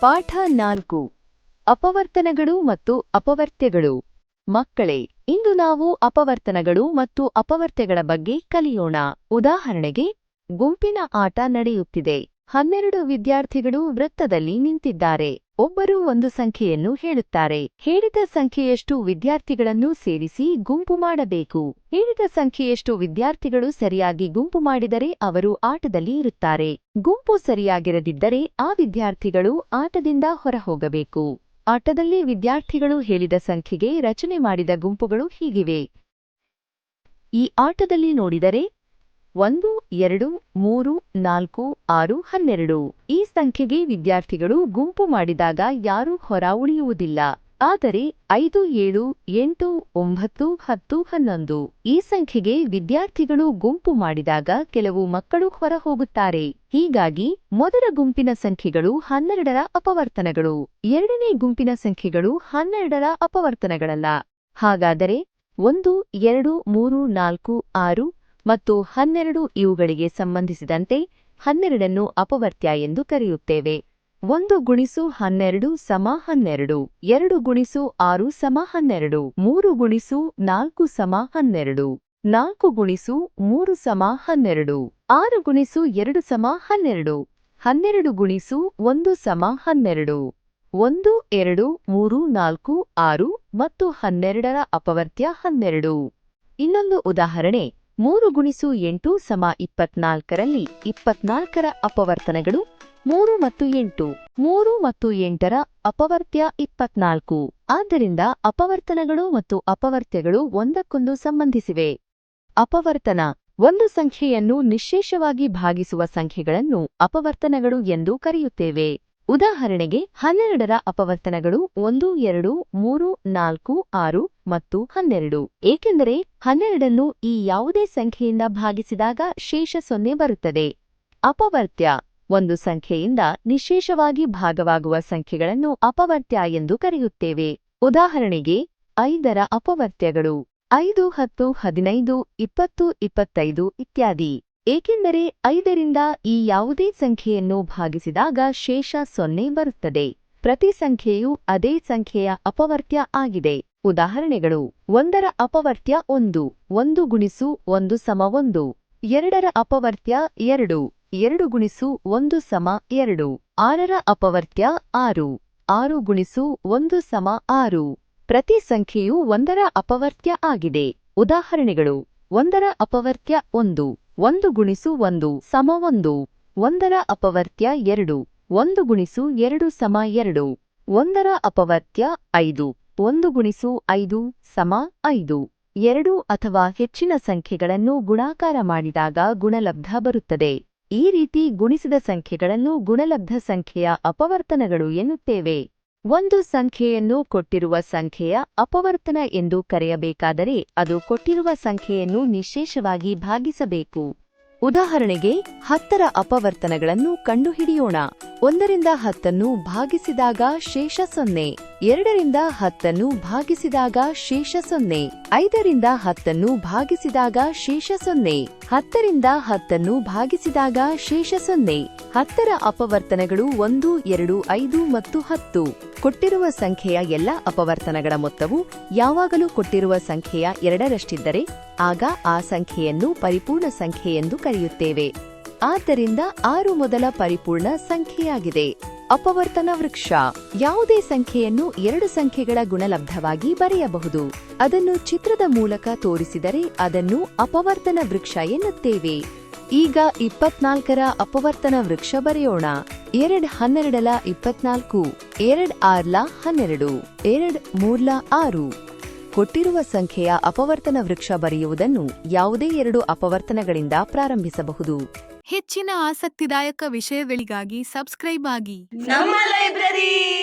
ಪಾಠ ನಾಲ್ಕು. ಅಪವರ್ತನಗಳು ಮತ್ತು ಅಪವರ್ತ್ಯಗಳು. ಮಕ್ಕಳೇ, ಇಂದು ನಾವು ಅಪವರ್ತನಗಳು ಮತ್ತು ಅಪವರ್ತ್ಯಗಳ ಬಗ್ಗೆ ಕಲಿಯೋಣ. ಉದಾಹರಣೆಗೆ, ಗುಂಪಿನ ಆಟ ನಡೆಯುತ್ತಿದೆ. ಹನ್ನೆರಡು ವಿದ್ಯಾರ್ಥಿಗಳು ವೃತ್ತದಲ್ಲಿ ನಿಂತಿದ್ದಾರೆ. ಒಬ್ಬರು ಒಂದು ಸಂಖ್ಯೆಯನ್ನು ಹೇಳುತ್ತಾರೆ. ಹೇಳಿದ ಸಂಖ್ಯೆಯಷ್ಟು ವಿದ್ಯಾರ್ಥಿಗಳನ್ನು ಸೇರಿಸಿ ಗುಂಪು ಮಾಡಬೇಕು. ಹೇಳಿದ ಸಂಖ್ಯೆಯಷ್ಟು ವಿದ್ಯಾರ್ಥಿಗಳು ಸರಿಯಾಗಿ ಗುಂಪು ಮಾಡಿದರೆ ಅವರು ಆಟದಲ್ಲಿ ಇರುತ್ತಾರೆ. ಗುಂಪು ಸರಿಯಾಗಿರದಿದ್ದರೆ ಆ ವಿದ್ಯಾರ್ಥಿಗಳು ಆಟದಿಂದ ಹೊರಹೋಗಬೇಕು. ಆಟದಲ್ಲಿ ವಿದ್ಯಾರ್ಥಿಗಳು ಹೇಳಿದ ಸಂಖ್ಯೆಗೆ ರಚನೆ ಮಾಡಿದ ಗುಂಪುಗಳು ಹೀಗಿವೆ. ಈ ಆಟದಲ್ಲಿ ನೋಡಿದರೆ ಒಂದು, ಎರಡು, ಮೂರು, ನಾಲ್ಕು, ಆರು, ಹನ್ನೆರಡು. ಈ ಸಂಖ್ಯೆಗೆ ವಿದ್ಯಾರ್ಥಿಗಳು ಗುಂಪು ಮಾಡಿದಾಗ ಯಾರೂ ಹೊರ ಉಳಿಯುವುದಿಲ್ಲ ಆದರೆ, ಐದು, ಏಳು, ಎಂಟು, ಒಂಬತ್ತು, ಹತ್ತು, ಹನ್ನೊಂದು. ಈ ಸಂಖ್ಯೆಗೆ ವಿದ್ಯಾರ್ಥಿಗಳು ಗುಂಪು ಮಾಡಿದಾಗ ಕೆಲವು ಮಕ್ಕಳು ಹೊರ ಹೋಗುತ್ತಾರೆ ಹೀಗಾಗಿ, ಮೊದಲ ಗುಂಪಿನ ಸಂಖ್ಯೆಗಳು ಹನ್ನೆರಡರ ಅಪವರ್ತನಗಳು. ಎರಡನೇ ಗುಂಪಿನ ಸಂಖ್ಯೆಗಳು ಹನ್ನೆರಡರ ಅಪವರ್ತನಗಳಲ್ಲ. ಹಾಗಾದರೆ, ಒಂದು, ಎರಡು, ಮೂರು, ನಾಲ್ಕು, ಆರು ಮತ್ತು ಹನ್ನೆರಡು ಇವುಗಳಿಗೆ ಸಂಬಂಧಿಸಿದಂತೆ ಹನ್ನೆರಡನ್ನು ಅಪವರ್ತ್ಯ ಎಂದು ಕರೆಯುತ್ತೇವೆ. ಒಂದು ಗುಣಿಸು ಹನ್ನೆರಡು ಸಮ ಹನ್ನೆರಡು, ಎರಡು ಗುಣಿಸು ಆರು ಸಮ ಹನ್ನೆರಡು, ಮೂರು ಗುಣಿಸು ನಾಲ್ಕು ಸಮ ಹನ್ನೆರಡು, ನಾಲ್ಕು ಗುಣಿಸು ಮೂರು ಸಮ ಹನ್ನೆರಡು, ಆರು ಗುಣಿಸು ಎರಡು ಸಮ ಹನ್ನೆರಡು ಹನ್ನೆರಡು ಗುಣಿಸು ಒಂದು ಸಮ ಹನ್ನೆರಡು, ಒಂದು, ಎರಡು, ಮೂರು, ನಾಲ್ಕು, ಆರು ಮತ್ತು ಹನ್ನೆರಡರ ಅಪವರ್ತ್ಯ ಹನ್ನೆರಡು. ಇನ್ನೊಂದು ಉದಾಹರಣೆ. ಮೂರು ಗುಣಿಸು ಎಂಟು ಸಮ ಇಪ್ಪತ್ನಾಲ್ಕರಲ್ಲಿ ಇಪ್ಪತ್ನಾಲ್ಕರ ಅಪವರ್ತನಗಳು ಮೂರು ಮತ್ತು ಎಂಟು. ಮೂರು ಮತ್ತು ಎಂಟರ ಅಪವರ್ತ್ಯ ಇಪ್ಪತ್ನಾಲ್ಕು. ಆದ್ದರಿಂದ ಅಪವರ್ತನಗಳು ಮತ್ತು ಅಪವರ್ತ್ಯಗಳು ಒಂದಕ್ಕೊಂದು ಸಂಬಂಧಿಸಿವೆ. ಅಪವರ್ತನ ಒಂದು ಸಂಖ್ಯೆಯನ್ನು ನಿಶ್ಶೇಷವಾಗಿ ಭಾಗಿಸುವ ಸಂಖ್ಯೆಗಳನ್ನು ಅಪವರ್ತನಗಳು ಎಂದು ಕರೆಯುತ್ತೇವೆ. ಉದಾಹರಣೆಗೆ ಹನ್ನೆರಡರ ಅಪವರ್ತನಗಳು ಒಂದು, ಎರಡು, ಮೂರು, ನಾಲ್ಕು, ಆರು ಮತ್ತು ಹನ್ನೆರಡು. ಏಕೆಂದರೆ ಹನ್ನೆರಡನ್ನು ಈ ಯಾವುದೇ ಸಂಖ್ಯೆಯಿಂದ ಭಾಗಿಸಿದಾಗ ಶೇಷ ಸೊನ್ನೆ ಬರುತ್ತದೆ. ಅಪವರ್ತ್ಯ ಒಂದು ಸಂಖ್ಯೆಯಿಂದ ನಿಶೇಷವಾಗಿ ಭಾಗವಾಗುವ ಸಂಖ್ಯೆಗಳನ್ನು ಅಪವರ್ತ್ಯ ಎಂದು ಕರೆಯುತ್ತೇವೆ. ಉದಾಹರಣೆಗೆ ಐದರ ಅಪವರ್ತ್ಯಗಳು ಐದು, ಹತ್ತು, ಹದಿನೈದು, ಇಪ್ಪತ್ತು, ಇಪ್ಪತ್ತೈದು ಇತ್ಯಾದಿ. ಏಕೆಂದರೆ ಐದರಿಂದ ಈ ಯಾವುದೇ ಸಂಖ್ಯೆಯನ್ನು ಭಾಗಿಸಿದಾಗ ಶೇಷ ಸೊನ್ನೆ ಬರುತ್ತದೆ. ಪ್ರತಿ ಸಂಖ್ಯೆಯು ಅದೇ ಸಂಖ್ಯೆಯ ಅಪವರ್ತ್ಯ ಆಗಿದೆ. ಉದಾಹರಣೆಗಳು, ಒಂದರ ಅಪವರ್ತ್ಯ ಒಂದು ಒಂದು ಗುಣಿಸು ಒಂದು ಸಮ ಒಂದು, ಎರಡರ ಅಪವರ್ತ್ಯ ಎರಡು ಎರಡು ಗುಣಿಸು ಒಂದು ಸಮ ಎರಡು, ಆರರ ಅಪವರ್ತ್ಯ ಆರು ಆರು ಗುಣಿಸು ಒಂದು ಸಮ ಆರು. ಪ್ರತಿ ಸಂಖ್ಯೆಯು ಒಂದರ ಅಪವರ್ತ್ಯ ಆಗಿದೆ. ಉದಾಹರಣೆಗಳು, ಒಂದರ ಅಪವರ್ತ್ಯ ಒಂದು ಒಂದು ಗುಣಿಸು ಒಂದು ಸಮ ಒಂದು. ಒಂದರ ಅಪವರ್ತ್ಯ ಎರಡು. ಒಂದು ಗುಣಿಸು ಎರಡು ಸಮ ಎರಡು. ಒಂದರ ಅಪವರ್ತ್ಯ ಐದು. ಒಂದು ಗುಣಿಸು ಐದು ಸಮ ಐದು. ಎರಡು ಅಥವಾ ಹೆಚ್ಚಿನ ಸಂಖ್ಯೆಗಳನ್ನು ಗುಣಾಕಾರ ಮಾಡಿದಾಗ ಗುಣಲಬ್ಧ ಬರುತ್ತದೆ. ಈ ರೀತಿ ಗುಣಿಸಿದ ಸಂಖ್ಯೆಗಳನ್ನು ಗುಣಲಬ್ಧ ಸಂಖ್ಯೆಯ ಅಪವರ್ತನಗಳು ಎನ್ನುತ್ತೇವೆ. ಒಂದು ಸಂಖ್ಯೆಯನ್ನು ಕೊಟ್ಟಿರುವ ಸಂಖ್ಯೆಯ ಅಪವರ್ತನ ಎಂದು ಕರೆಯಬೇಕಾದರೆ ಅದು ಕೊಟ್ಟಿರುವ ಸಂಖ್ಯೆಯನ್ನು ನಿಶೇಷವಾಗಿ ಭಾಗಿಸಬೇಕು. ಉದಾಹರಣೆಗೆ, ಹತ್ತರ ಅಪವರ್ತನಗಳನ್ನು ಕಂಡುಹಿಡಿಯೋಣ. ಒಂದರಿಂದ ಹತ್ತನ್ನು ಭಾಗಿಸಿದಾಗ ಶೇಷ ಸೊನ್ನೆ. ಎರಡರಿಂದ ಹತ್ತನ್ನು ಭಾಗಿಸಿದಾಗ ಶೇಷ ಸೊನ್ನೆ, ಐದರಿಂದ ಹತ್ತನ್ನು ಭಾಗಿಸಿದಾಗ ಶೇಷ ಸೊನ್ನೆ, ಹತ್ತರಿಂದ ಹತ್ತನ್ನು ಭಾಗಿಸಿದಾಗ ಶೇಷ ಸೊನ್ನೆ. ಹತ್ತರ ಅಪವರ್ತನಗಳು ಒಂದು, ಎರಡು, ಐದು ಮತ್ತು ಹತ್ತು. ಕೊಟ್ಟಿರುವ ಸಂಖ್ಯೆಯ ಎಲ್ಲ ಅಪವರ್ತನಗಳ ಮೊತ್ತವು ಯಾವಾಗಲೂ ಕೊಟ್ಟಿರುವ ಸಂಖ್ಯೆಯ ಎರಡರಷ್ಟಿದ್ದರೆ ಆಗ ಆ ಸಂಖ್ಯೆಯನ್ನು ಪರಿಪೂರ್ಣ ಸಂಖ್ಯೆ ಎಂದು ಕರೆಯುತ್ತೇವೆ. ಆದ್ದರಿಂದ ಆರು ಮೊದಲ ಪರಿಪೂರ್ಣ ಸಂಖ್ಯೆಯಾಗಿದೆ. ಅಪವರ್ತನ ವೃಕ್ಷ. ಯಾವುದೇ ಸಂಖ್ಯೆಯನ್ನು ಎರಡು ಸಂಖ್ಯೆಗಳ ಗುಣಲಬ್ಧವಾಗಿ ಬರೆಯಬಹುದು. ಅದನ್ನು ಚಿತ್ರದ ಮೂಲಕ ತೋರಿಸಿದರೆ ಅದನ್ನು ಅಪವರ್ತನ ವೃಕ್ಷ ಎನ್ನುತ್ತೇವೆ. ಈಗ ಇಪ್ಪತ್ನಾಲ್ಕರ ಅಪವರ್ತನ ವೃಕ್ಷ ಬರೆಯೋಣ. ಎರಡ್ ಹನ್ನೆರಡಲ ಇಪ್ಪತ್ನಾಲ್ಕು, ಎರಡ್ ಆರ್ಲ ಹನ್ನೆರಡು, ಎರಡ್ ಮೂರ್ಲ ಆರು. ಕೊಟ್ಟಿರುವ ಸಂಖ್ಯೆಯ ಅಪವರ್ತನ ವೃಕ್ಷ ಬರೆಯುವುದನ್ನು ಯಾವುದೇ ಎರಡು ಅಪವರ್ತನಗಳಿಂದ ಪ್ರಾರಂಭಿಸಬಹುದು. ಹೆಚ್ಚಿನ ಆಸಕ್ತಿದಾಯಕ ವಿಷಯಗಳಿಗಾಗಿ ಸಬ್ಸ್ಕ್ರೈಬ್ ಆಗಿ. ನಮ್ಮ ಲೈಬ್ರರಿ!